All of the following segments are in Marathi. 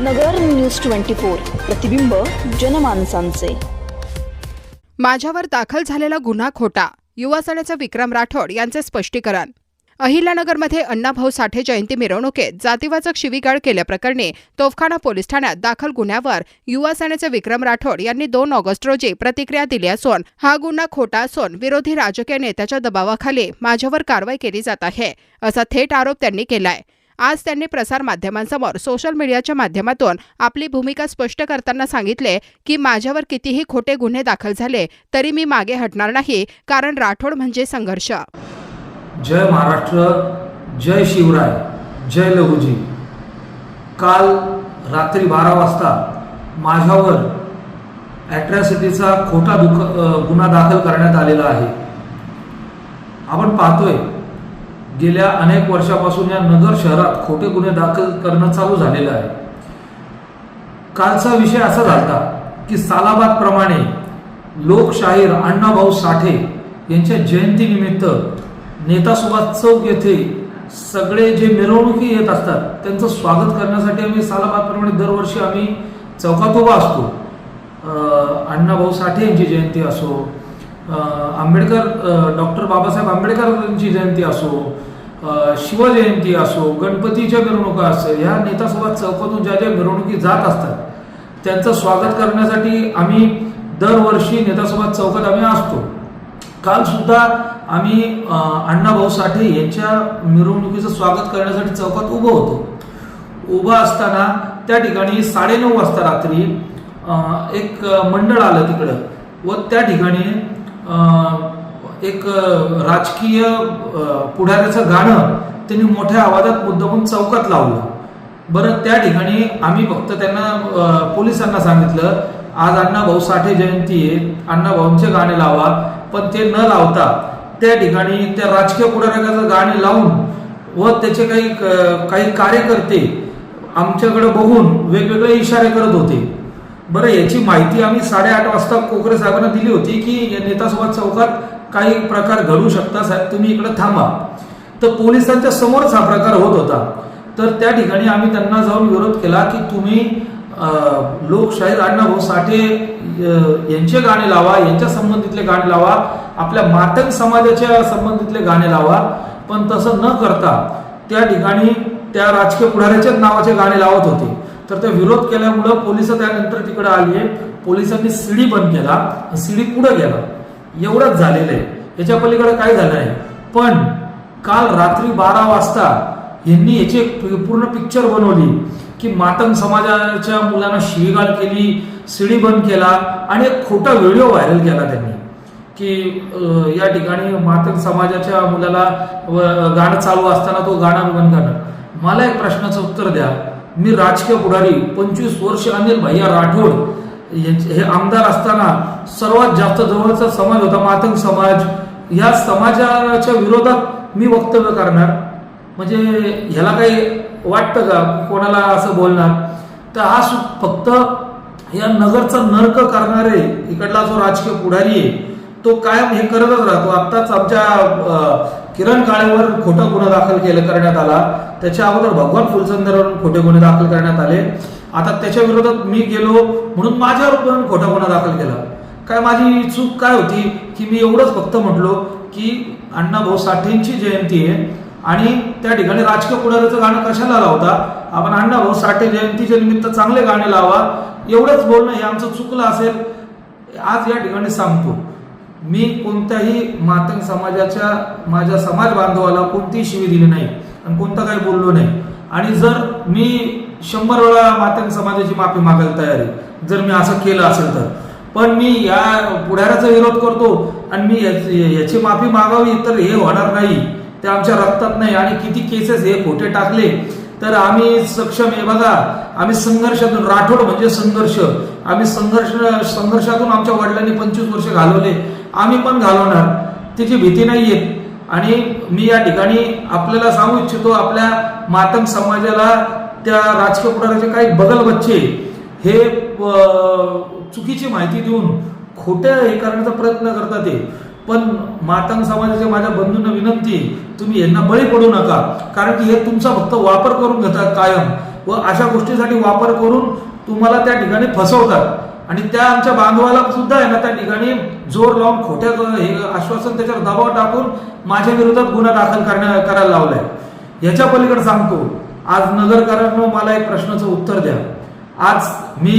नगर न्यूज ट्वेंटी फोर प्रतिबिंब जनमानसांचे. माझ्यावर दाखल झालेला गुन्हा खोटा युवा सेनेचे विक्रम राठोड यांचे स्पष्टीकरण. अहिल्यानगरमध्ये अण्णाभाऊ साठे जयंती मिरवणुकीत जातीवाचक शिवीगाळ केल्याप्रकरणी तोफखाना पोलीस ठाण्यात दाखल गुन्ह्यावर युवा सेनेचे विक्रम राठोड यांनी दोन ऑगस्ट रोजी प्रतिक्रिया दिली असून हा गुन्हा खोटा असून विरोधी राजकीय नेत्याच्या दबावाखाली माझ्यावर कारवाई केली जात आहे असा थेट आरोप त्यांनी केलाय. आज त्यांनी प्रसारमाध्यमांसमोर सोशल मीडियाच्या माध्यमातून आपली भूमिका स्पष्ट करताना सांगितले की माझ्यावर कितीही खोटे गुन्हे दाखल झाले तरी मी मागे हटणार नाही कारण राठोड म्हणजे संघर्ष. जय महाराष्ट्र जय शिवराय जय लघुजी. काल रात्री बारा वाजता माझ्यावर ॲट्रॅसिटीचा खोटा दुख गुन्हा दाखल करण्यात आलेला आहे. आपण पाहतोय गेल्या अनेक वर्षापासून या नगर शहरात खोटे गुन्हे दाखल करणं चालू झालेलं आहे. कालचा विषय असा झाला की सालाबाद प्रमाणे लोकशाहीर अण्णाभाऊ साठे यांच्या जयंतीनिमित्त नेता सुभाष चौक येथे सगळे जे मिरवणुकी येत असतात त्यांचं स्वागत करण्यासाठी आम्ही सालाबादप्रमाणे दरवर्षी आम्ही चौकात उभा असतो. अण्णाभाऊ साठे यांची जयंती असो आंबेडकर डॉक्टर बाबासाहेब आंबेडकर यांची जयंती असो शिवजयंती असो गणपतीच्या मिरवणुका असो ह्या नेता चौकातून ज्या ज्या मिरवणुकी जात असतात त्यांचं स्वागत करण्यासाठी आम्ही दरवर्षी नेता चौकात आम्ही असतो. कालसुद्धा आम्ही अण्णाभाऊ साठे यांच्या मिरवणुकीचं स्वागत करण्यासाठी चौकात उभं होतो. उभं असताना त्या ठिकाणी साडेनऊ वाजता रात्री एक मंडळ आलं तिकडं व त्या ठिकाणी एक राजकीय पुढाऱ्याचं गाणं त्यांनी मोठ्या आवाजात मुद्दामून चौकात लावलं. बरं त्या ठिकाणी आम्ही फक्त त्यांना पोलिसांना सांगितलं आज अण्णाभाऊ साठे जयंती आहे अण्णाभाऊंचे गाणे लावा पण ते न लावता त्या ठिकाणी त्या राजकीय पुढाऱ्याचं गाणे लावून व त्याचे काही काही कार्यकर्ते आमच्याकडे बघून वेगवेगळे इशारे करत होते. बरं याची माहिती आम्ही साडेआठ वाजता कोकरे साहेबांना दिली होती की या नेतासोबत चौकात काही प्रकार घडू शकता साहेब तुम्ही इकडे थांबा. तर पोलिसांच्या समोरच हा प्रकार होत होता. तर त्या ठिकाणी आम्ही त्यांना जाऊन विरोध केला की तुम्ही लोकशाहीर अण्णाभाऊ हो, साठे यांचे गाणे लावा यांच्या संबंधितले गाणे लावा आपल्या मातंग समाजाच्या संबंधितले गाणे लावा पण तसं न करता त्या ठिकाणी त्या राजकीय पुढाऱ्याच्याच नावाचे गाणे लावत होते. तर त्या विरोध केल्यामुळं पोलीस त्यानंतर तिकडे आली. पोलिसांनी सीडी बंद केला सीडी पुढे गेला. एवढंच झालेलं आहे. याच्या पलीकडे काय झालं आहे? पण काल रात्री बारा वाजता यांनी याची एक पूर्ण पिक्चर बनवली की मातंग समाजाच्या मुलांना शिवीगाळ केली सिडी बंद केला आणि एक खोटा व्हिडिओ व्हायरल केला त्यांनी. की या ठिकाणी मातंग समाजाच्या मुलाला गाणं चालू असताना तो गाणं बंद करणं मला एक प्रश्नाचं उत्तर द्या. मी राजकीय पुढारी पंचवीस वर्ष अनिल भैया राठोड हे आमदार असताना सर्वात जास्त जवळचा समाज होता मातंग समाज. या समाजाच्या विरोधात मी वक्तव्य करणार. म्हणजे ह्याला काही वाटतं का? कोणाला असं बोलणार? तर हा फक्त या नगरचा नर्क करणारे इकडला जो राजकीय पुढारी आहे तो कायम हे करतच राहतो. आत्ताच आमच्या किरण काळेवर खोटा गुन्हा दाखल केलं करण्यात आला. त्याच्या अगोदर भगवान फुलसंदरवर खोटे गुन्हे दाखल करण्यात आले. आता त्याच्या विरोधात मी गेलो म्हणून माझ्यावर पण खोटा गुन्हा दाखल केला. काय माझी चूक काय होती की मी एवढंच फक्त म्हटलो की अण्णाभाऊ साठेंची जयंती आहे आणि त्या ठिकाणी राजकीय पुढाऱ्याचं गाणं कशाला लावता? आपण अण्णाभाऊ साठे जयंतीच्या निमित्त चांगले गाणे लावा. एवढंच बोलणं हे आमचं चुकलं असेल. आज या ठिकाणी सांगतो. मी कोणत्याही मातंग समाजाच्या माझ्या समाज बांधवाला कोणतीही शिवी दिली नाही आणि कोणतं काही बोललो नाही. आणि जर मी शंभर वेळा मातंग समाजाची माफी मागायला तयार आहे जर मी असं केलं असेल तर. पण मी या पुढाऱ्याचा विरोध करतो आणि मी याची याची माफी मागावी तर हे होणार नाही. ते आमच्या रक्तात नाही आणि किती केसेस हे खोटे टाकले तर आम्ही सक्षम आहे बघा. आम्ही संघर्षातून राठोड म्हणजे संघर्ष. आम्ही संघर्ष संघर्षातून आमच्या वडिलांनी पंचवीस वर्ष घालवले. आम्ही पण घालवणार. त्याची भीती नाही आहे आणि मी या ठिकाणी आपल्याला सांगू इच्छितो आपल्या मातंग समाजाला त्या राजकीय पुढाऱ्याचे काही बगल बच्चे हे चुकीची माहिती देऊन खोट्या हे करण्याचा प्रयत्न करतात ते. पण मातंग समाजाच्या माझ्या बंधूंना विनंती तुम्ही यांना बळी पडू नका. कारण की हे तुमचा फक्त वापर करून घेतात कायम. व अशा गोष्टीसाठी वापर करून तुम्हाला त्या ठिकाणी फसवतात. आणि त्या आमच्या बांधवाला सुद्धा आहे ना त्या ठिकाणी जोर लावून खोट्या हे आश्वासन त्याच्यावर दबाव टाकून माझ्या विरोधात गुन्हा दाखल करण्या करायला लावलाय. याच्या पलीकडे सांगतो आज नगरकरांनो मला एक प्रश्नाचं उत्तर द्या. आज मी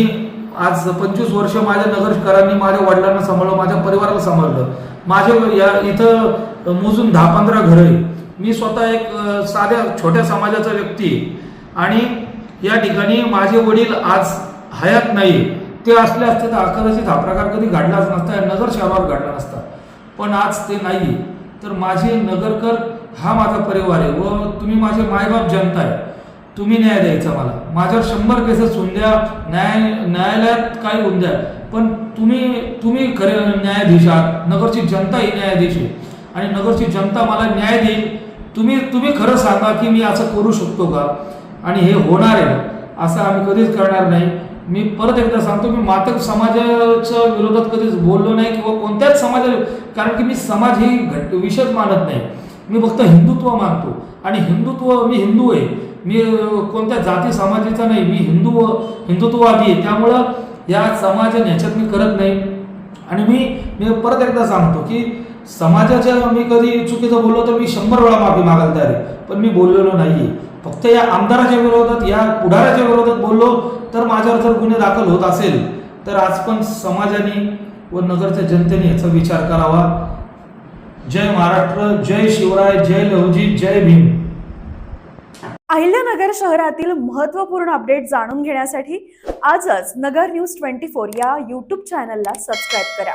आज पंचवीस वर्ष माझ्या नगरकरांनी माझ्या वडिलांना सांभाळलं माझ्या परिवाराला सांभाळलं. माझे या इथं मोजून दहा पंधरा घरं आहे मी स्वतः एक साध्या छोट्या समाजाचा व्यक्ती आणि या ठिकाणी माझे वडील आज हयात नाही ते असले असते तर कदाचित हा प्रकार कधी घडलाच नसता या नगर शहरावर घडला नसता. पण आज ते नाही तर माझे नगरकर हा माझा परिवार आहे व तुम्ही माझे मायबाप जनता आहे. तुम्ही न्याय द्यायचा मला. माझ्यावर शंभर केसेस होऊन द्या न्याय न्यायालयात काय होऊन द्या. पण तुम्ही तुम्ही खरे न्यायाधीश आहात. नगरची जनता ही न्यायाधीश आहे. आणि नगरची जनता मला न्याय देईल. तुम्ही तुम्ही खरं सांगा की मी असं करू शकतो का? आणि हे होणार आहे. असं आम्ही कधीच करणार नाही. मी परत एकदा सांगतो मी मातक समाजाच्या विरोधात कधीच बोललो नाही किंवा कोणत्याच समाजा कारण की मी समाज ही घट विषयच मानत नाही. मी फक्त हिंदुत्व मानतो. आणि हिंदुत्व मी हिंदू आहे. मी कोणत्या जाती समाजाचा नाही. मी हिंदू हिंदुत्ववादी आहे. त्यामुळं या समाजाने ह्याच्यात मी करत नाही. आणि मी मी परत एकदा सांगतो की समाजाच्या मी कधी चुकीचं बोललो तर मी शंभर वेळा माफी मागायला तयार आहे. पण मी बोललेलो नाही फक्त या आमदाराच्या विरोधात या पुढाऱ्याच्या विरोधात बोललो तर माझ्यावर जर गुन्हे दाखल होत असेल तर आज पण समाजाने व नगरच्या जनतेने याचा विचार करावा. जय महाराष्ट्र जय शिवराय जय लवजी जय भीम. अहिल्यानगर शहरातील महत्त्वपूर्ण अपडेट जाणून घेण्यासाठी आजच नगर न्यूज ट्वेंटी फोर या यूट्यूब चॅनलला सबस्क्राईब करा.